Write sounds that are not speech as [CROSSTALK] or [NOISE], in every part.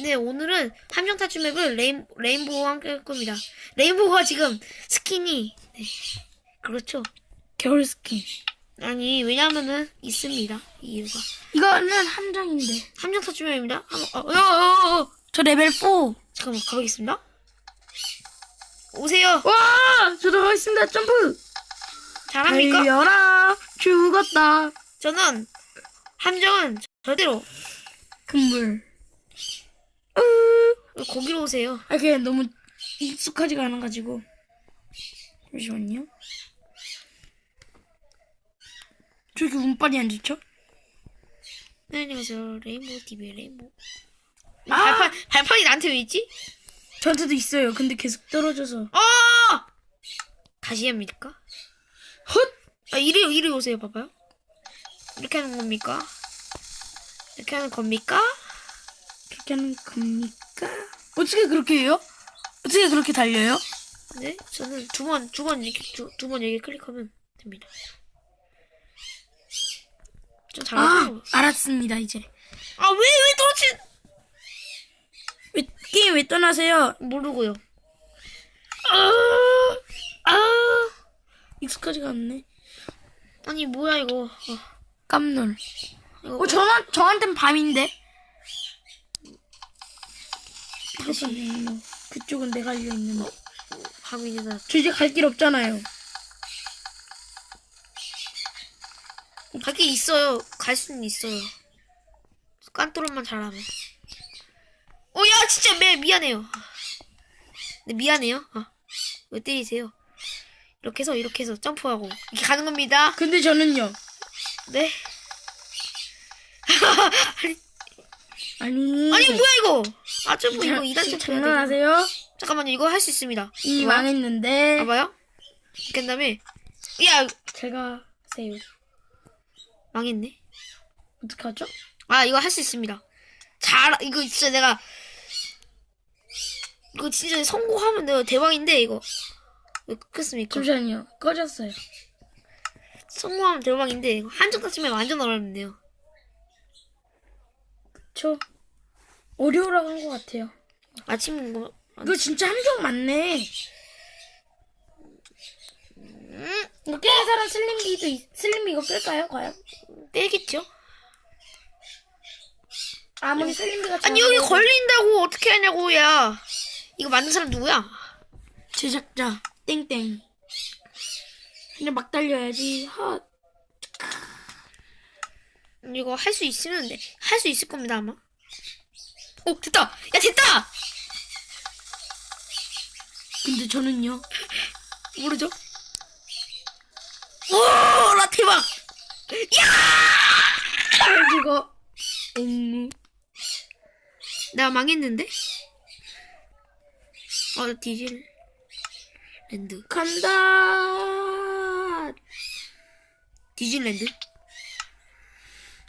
네, 오늘은 함정 탈출 맵을 레인, 레인보우와 함께 할 겁니다. 레인보우가 지금 스킨이, 네. 그렇죠. 겨울 스킨. 아니, 왜냐면은 있습니다. 이유가. 이거는 함정인데. 함정 탈출 맵입니다. 한번, 어, 어, 어, 어. 저 레벨 4. 잠깐만, 가보겠습니다. 오세요. 와! 저도 가겠습니다. 점프! 잘합니까? 달려라! 죽었다. 저는 함정은 절대로 금물. 으, 거기로 오세요. 아, 그게 너무 익숙하지가 않아가지고. 잠시만요. 저기 운빨이 안 좋죠? 네, 안녕하세요. 레인보우 TV의 레인보우. 아! 발판, 발판이 나한테 왜 있지? 저한테도 있어요. 근데 계속 떨어져서. 아! 다시 합니까? 헛! 아, 이리, 이리 오세요. 봐봐요. 이렇게 하는 겁니까? 이렇게 하는 겁니까? 그렇게 하는 겁니까? 어떻게 그렇게 해요? 어떻게 그렇게 달려요? 네? 저는 두 번, 두 번 이렇게, 두, 두 번 여기 클릭하면 됩니다. 좀 아? 알았습니다, 이제. 아, 왜, 왜 떨어지, 왜, 게임 왜 떠나세요? 모르고요. 아, 아, 익숙하지가 않네. 아니, 뭐야, 이거. 아, 깜놀. 이거. 어, 저한, 저한텐 밤인데? 다시. 그쪽은 내가 알려 있는데. 밤이다. 저 이제 갈 길 없잖아요. 갈게 있어요. 갈 수는 있어요. 깐또로만 잘하면. 어, 야, 진짜 매, 미안해요. 네, 미안해요. 아, 왜 때리세요? 이렇게 해서, 이렇게 해서 점프하고. 이렇게 가는 겁니다. 근데 저는요. 네. [LAUGHS] 아니. 아니, 뭐야, 이거? 아, 점프, 이거 2단 점프. 장난하세요? 잠깐만요, 이거 할 수 있습니다. 이 봐봐요. 망했는데. 봐봐요. 한 다음에, 야, 제가 세요. 망했네. 어떡하죠? 아 이거 할 수 있습니다. 잘 이거 진짜 내가 이거 진짜 성공하면 내가 대박인데 이거 왜 끊겼습니까? 잠시만요. 꺼졌어요. 성공하면 대박인데 이거 한정 따지면 완전 어렵네요. 저 어려우라고 한 것 같아요. 아침 이거 이거 진짜 함정 맞네. 음, 이거 깨는 사람 슬림비도 있- 슬림비 이거 끌까요? 과연? 떼겠죠? 아무리 슬림비가 아니 여기 좋아도 걸린다고 어떻게 하냐고 야 이거 만든 사람 누구야? 제작자 땡땡. 그냥 막 달려야지. 헛. 이거 할 수 있으면 할 수 있을 겁니다 아마. 오 됐다 야 됐다 근데 저는요. 모르죠? 오나 대박 이거 음. 나 망했는데? 어, 디질 랜드. 간다. 디질랜드?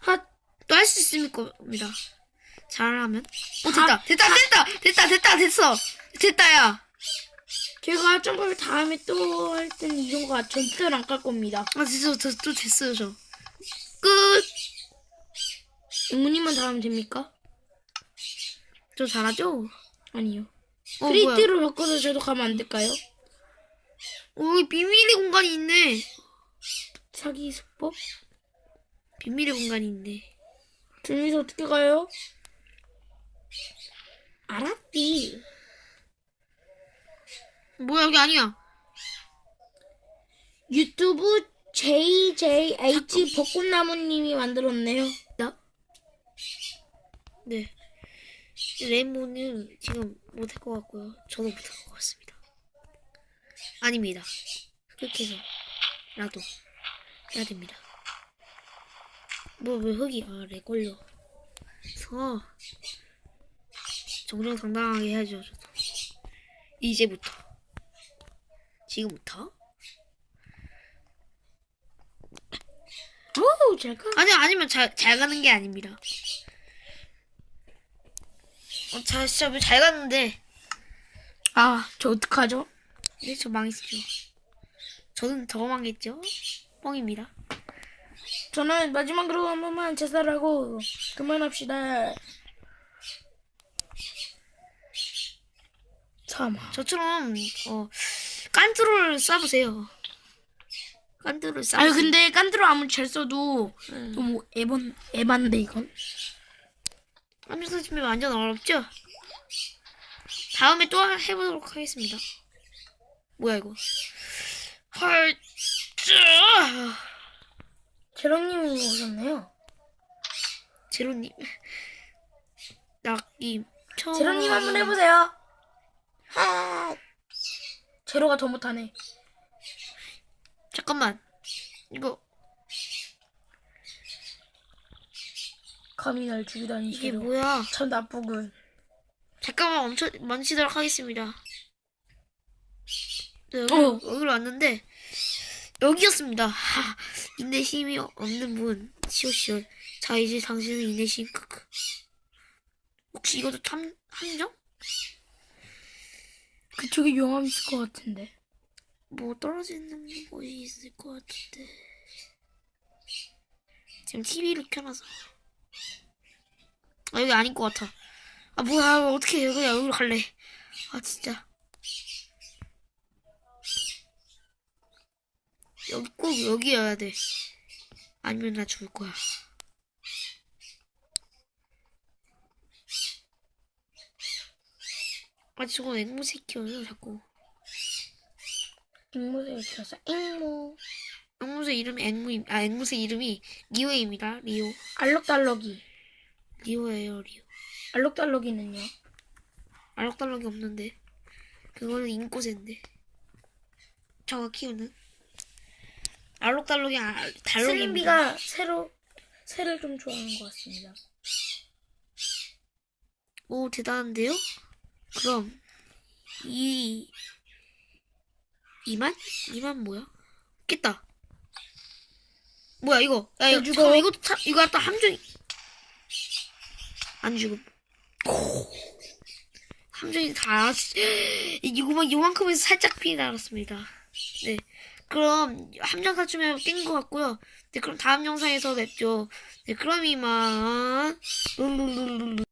헛. 또할 수 있을 겁니다. 잘하면. 어, 다- 됐다. 됐다, 됐다. 됐다, 됐다, 됐어. 됐다, 야. 제가 점프를 다음에 또 할 때는 이런 거 절대로 안 깔 겁니다. 아, 됐어. 저, 또 됐어요, 저. 끝. 이모님만 잘하면 됩니까? 저 잘하죠? 아니요. 어, 뭐야. 프리트로 바꿔서 저도 가면 안 될까요? 오, 여기 비밀의 공간이 있네. 사기 수법? 비밀의 공간이 있네. 둘이서 어떻게 가요? 알았디. 뭐야, 여기 아니야. 유튜브 JJH 벚꽃나무님이 만들었네요. 나? 네. 레몬은 지금 못할 것 같고요. 저도 못할 것 같습니다. 아닙니다. 그렇게 해서 라도 해야 됩니다. 뭐 왜 흙이 아래 걸려? 서 정정당당하게 해야죠. 저도. 이제부터 지금부터 오, 잘 가. 아니 아니면 잘, 잘 가는 게 아닙니다. 어, 자, 진짜 왜잘 갔는데 아, 저 어떡하죠? 네, 저 망했죠. 저는 더 망했죠. 뻥입니다. 저는 마지막으로 한 번만 제사하고 그만합시다. 참아. 저처럼 어 깐뚜로를 쏴보세요. 깐뚜로를 쏴. 아유 근데 깐드로 아무리 잘 써도 응. 너무 에반 에반데 이건. 함정 설치면 완전 어렵죠? 다음에 또 해보도록 하겠습니다. 뭐야 이거? 헐, 쯔! 제로님이 오셨네요. 제로님, 낙님. 제로님 한번 해보세요. 아. 제로가 더 못하네. 잠깐만, 이거 감히 날 죽이다니 이게 제로. 뭐야? 참 나쁘군. 잠깐만 멈춰 멈추도록 하겠습니다. 네, 여기, 어. 여기로 왔는데 여기였습니다. 하, [LAUGHS] 인내심이 없는 분 시오시오. 자 이제 당신은 인내심 크크. 혹시 이것도 탐 함정? 그쪽에 용암 있을 것 같은데. 뭐 떨어지는 곳이 있을 것 같은데. 지금 TV를 켜놔서. 아 여기 아닌 것 같아. 아 뭐야. 어떻게 여기 여기로 갈래. 아 진짜. 여기 꼭 여기여야 돼. 아니면 나 죽을 거야 아 저거 앵무새 키워요 자꾸 앵무새를 키워서 앵무. 앵무새 이름이 앵무임 아 앵무새 이름이 리오입니다 리오 알록달록이. 리오예요 리오 알록달록이는요? 알록달록이 없는데 그거는 인꼬새인데 저거 키우는 알록달록이 아, 달록입니다 슬림비가 새로 새를 좀 좋아하는 것 같습니다. 오 대단한데요? 그럼 이 이만? 이만 뭐야? 깼다. 뭐야 이거? 야 이거 왜 죽어? 잠깐만, 이것도 참 이거 갖다 함정 안 죽음. 함정이 다 이거만 요만큼에서 살짝 피해 나갔습니다. 네. 그럼 함정 사주면 깬것 같고요. 네 그럼 다음 영상에서 뵙죠. 네 그럼 이만. 룰루루루루